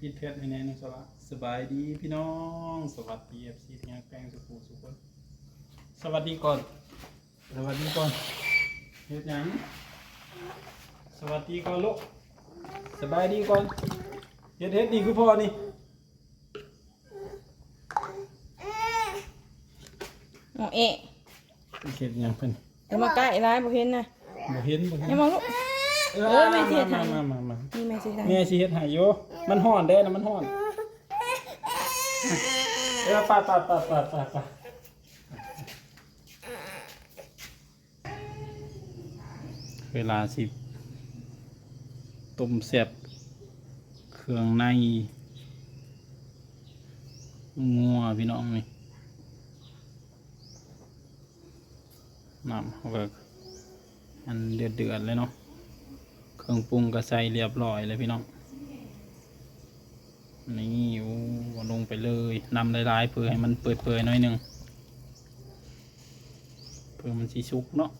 ปิดเพชรให้แน่นอนสละสบายดีพี่น้อง สวัสดีเอฟซีที่ยังแปลงสุขุสุขคนสวัสดีก่อน สวัสดีก่อนเฮ็ดหยังสวัสดีก่อนลูกสบายดีก่อนเฮ็ดเฮ็ดดีคือพ่อนี่หมอเอะเฮ็ดหยังเพิ่นเดี๋ยวมาใกล้ร้ายบ่เห็นนะบ่เห็นบ่เห็นอย่ามองลูก เอเออแม่สิเฮ็ดให้มามามามานี่แม่สิได้แม่สิเฮ็ดให้อยู่มันฮ้อนเด้นะมันฮ้อน เออไปไปไปไปไปไปเวลาสิต้มแซ่บเครื่องในงัวพี่น้องนี่น้ำเขาก็อันเดือดเดือดๆเลยเนาะ เครื่องปรุงก็ใส่เรียบร้อยเลยพี่น้อง นี่โอ้ลงไปเลยนำลายๆเพื่อให้มันเปื่อยๆหน่อยหนึงเพื่อมันสีสุกเนาะ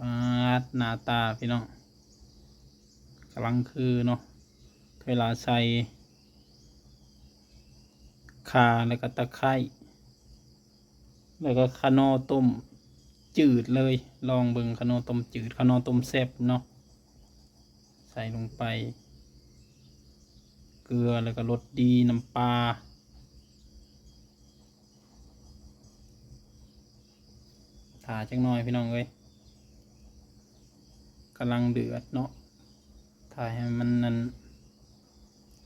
ปาด หน้าตาพี่น้องกำลังคือเนาะเวลาใส่ขาแล้วก็ตะไคร้แล้วก็คานอต้มจืดเลย ลองเบิงคานอต้มจืดคานอต้มแซ่บเนาะใส่ลงไป เกลือแล้วก็รสดีน้ำปลาถาจักหน่อยพี่น้องเอ้ย กำลังเดือดเนาะถ่ายให้มันนั้น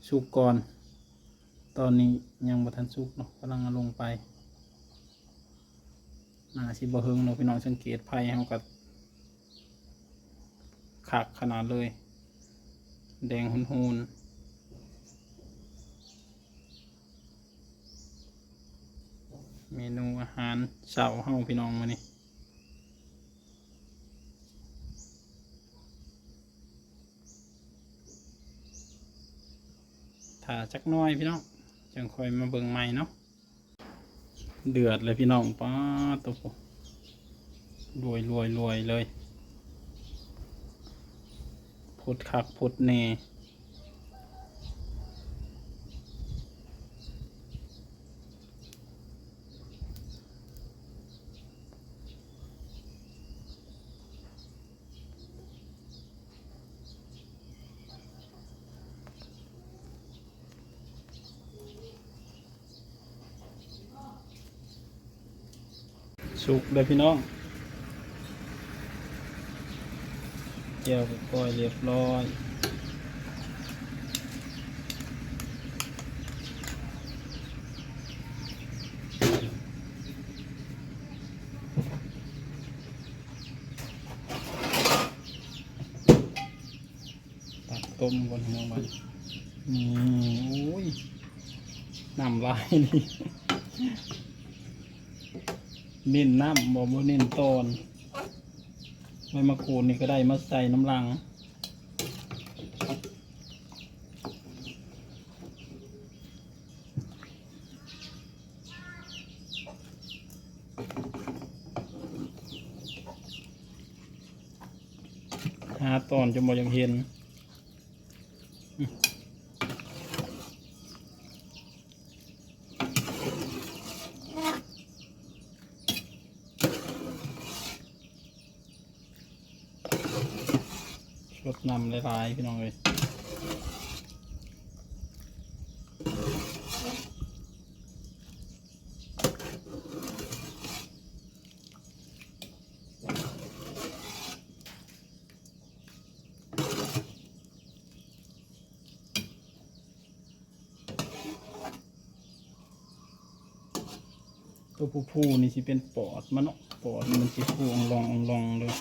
สุกก่อน ตอนนี้ยังบ่ทันสุกเนาะกำลังลงไปน่าสิบ่เฮิงเนาะพี่น้องสังเกตไผ่เฮากับคักขนาดเลย แดงหุนๆเมนูอาหารเช้าเฮาพี่น้องมานี่าจักน้อยพี่น้องจังค่อยมาเบิ่งใหม่เนาะเดือดเลยพี่น้องป้าตัวรวยรวยรวยเลยพุดคักพุดเน่ สุกเลยพี่น้องเจียวกับก้อยเรียบร้อยตักต้มบนหัวมันนี่โอ้ยน้ำลายนี่ เน้นน้ำบ่บ่เน้นตอนใบมะกรูดนี่ก็ได้มาใส่น้ำลังหาตอนจะบ่อยังเห็น นำหลายๆพี่น้องเลยตัวผู้ผู้นี่สิเป็นปอดมันเนาะปอดมันสิผู้องลององลองเลย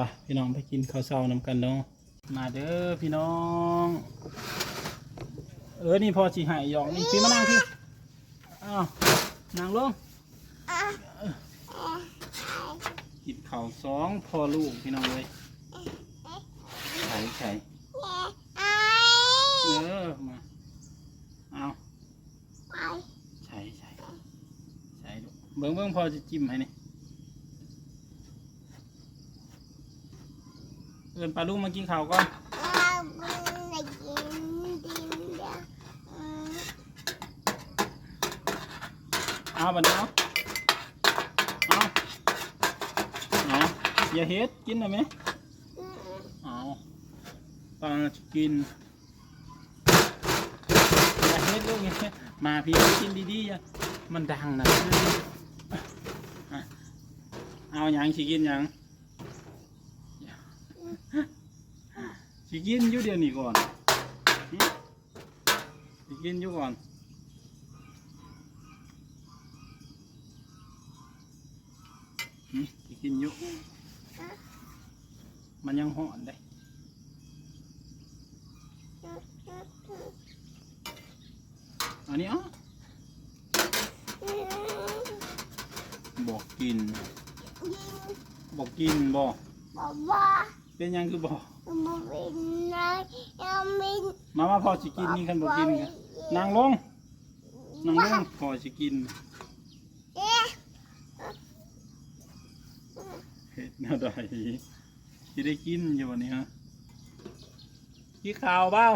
ไปพี่น้องไปกินข้าวเช้านำกันเนาะมาเด้อพี่น้อง เออนี่พอสิใหายหยอกนี่พี่มานั่งพี่อ้าวนั่งลงกินข้าวสองพอลูกพี่น้องเลยไข่ไข่เออมาเอาใช่ใช่ใช่ลูกเบิ้งเบิ้งพอจะจิ้มให้นี่ อินปลาลูกมากินข้าวก่อนเอาบัดนี้เอาเอาเอาอย่าเฮ็ดกินได้ไหมเอาตอนกินอย่าเฮ็ดลูกอย่าเฮ็ดมาพี่กินดีๆอย่ามันดังนะเอาหยังสิกินหยัง สิกินอยู่เดี๋ยวนี้ก่อนหึสิกินอยู่ก่อนอืมสิกินอยู่ มันยังห่อนได้ อันนี้เอะบอกกิน บอกกินบอกเป็นหยังคือบอก มามาพอสิกินนี่คันบอกกินกันนางลงนางลงพอสิกินเห็ดแนวใดสิได้กินอยู่วันนี้ฮะกี่ข่าวเบ้า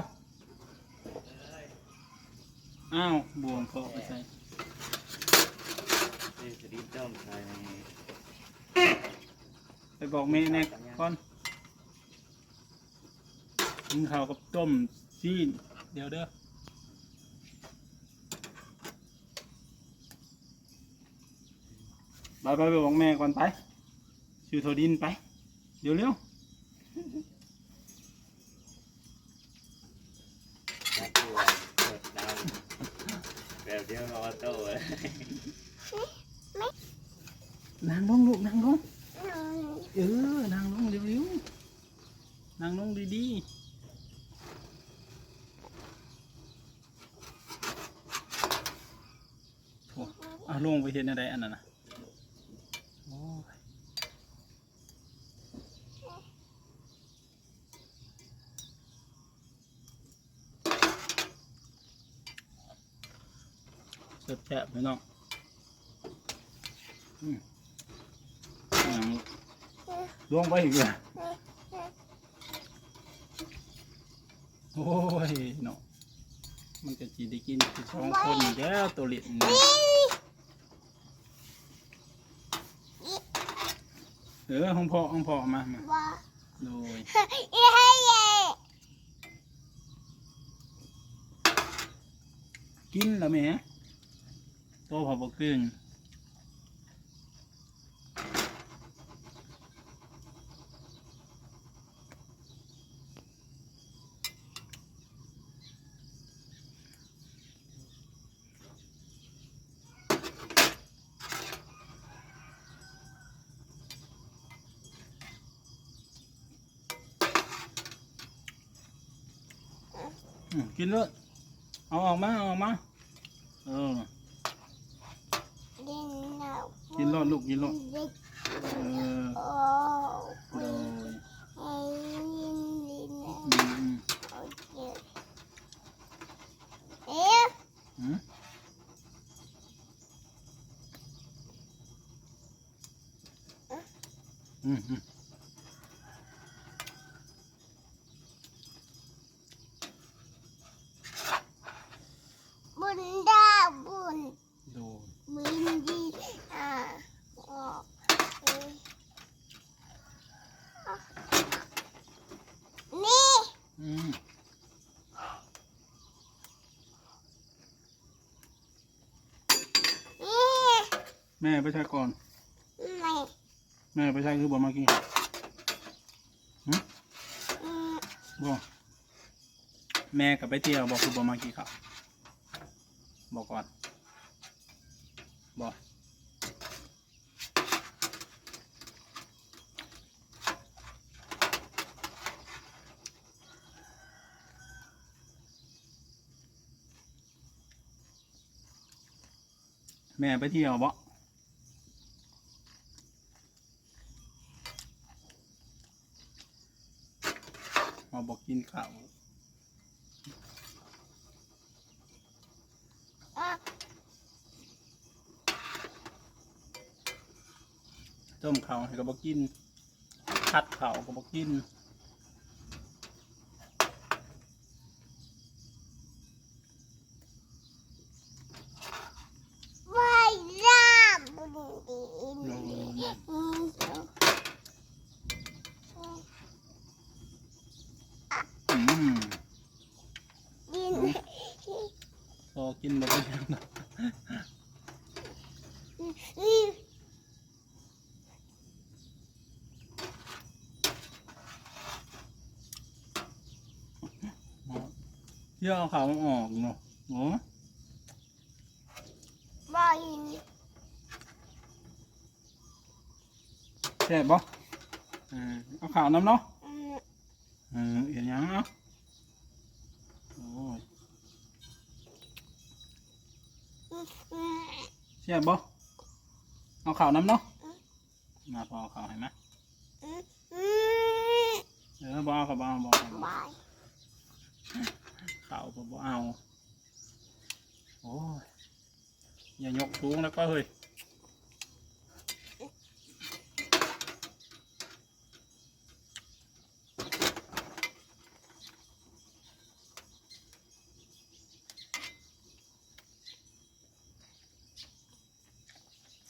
อ้าวบวงเขาไปใส่นี่สลิปต้มใส่ในไปบอกแม่แน่ก่อน กินข้าวกับต้มซีนเดี๋ยวเด้อไปไปไปบอกแม่ก่อนไปชื่อโทดินไป เดี๋ยวเร็วนักตัวเปิดดาวแบบเดียวกับออโต้เลยนางลงลูกนางลงเออนางลงเร็วๆนางลงดีๆโถ่อะลงไป เห็นอะไรอันนั้นนะโอ้ยเจ็บแฉบไหมน้องอืมนางลงไปอีกเลยโอ้ยเนาะมันก็จีได้กินคือสองคนแล้วตัวเล็กนี่ เออห้องพ่อห้องพ่อมามาโดยกินแล้วแหม่โตพอบอกกึ่ง กินเลยเอาออกมาเอาออกมาเออกินรอดลูกกินรอดเออ แม่ไปรชาก่อนไม่แม่ไปรชาคือบอกมากี้หึอืมบอกแม่กับไปเที่ยวบอกคือบอกมากี้ครับบอกก่อนบอกแม่ไปเที่ยวบอก มาบอกกินข้าวอะต้มข้าวให้ก็บอกกินคัดข้าวก็บอกกิน ว่ายน้ำบุญดี ลง อืม อืม ดิน พอกินแล้วก็ยังนะ อืม เที่ยวเอาข้าวมันออกเนาะโอ้ว่ายแซ่บบ่อืมเอาข้าวน้ำเนาะอืมอืมเห็นยังเนาะโอ้ยอืมแซ่บบ่เอาข้าวน้ำเนาะมาพอเอาข้าวให้มาอืมอืมเออบ่เอาก็บ่เอาบ่เอาบ่เอาว่ายข้าวก็บ่เอา โอ้ย อย่ายกสูงแล้วก็เฮ้ย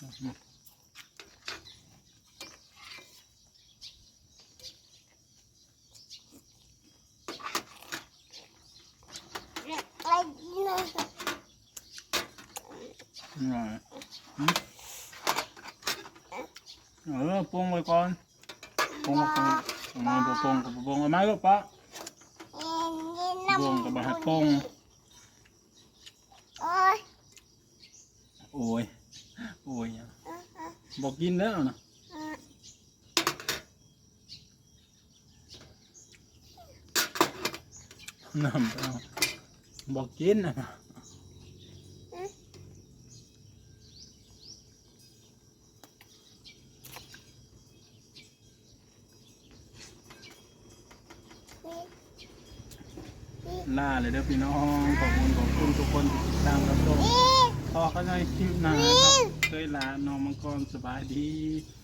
อืม ไปเลย หน่อยอืม เออปรุงไว้ก่อนปรุงไว้ก่อนเอามาบ่ปรุงก็บ่ปรุงเอามาลูกปะเย็นเย็นน้ำปรุงก็บ่ให้ปรุงโอ้ยโอ้ยโอ้ยอะอะอะบอกกินแล้วนะอะน้ำเอาบอกกินนะ นี่ ล่าเลยเด้อพี่น้องขอบคุณขอบคุณทุกคนที่ติดตามรับชมนี่พอเขาในคลิปหน้าครับเคยลาน้องมังกรสบายดีน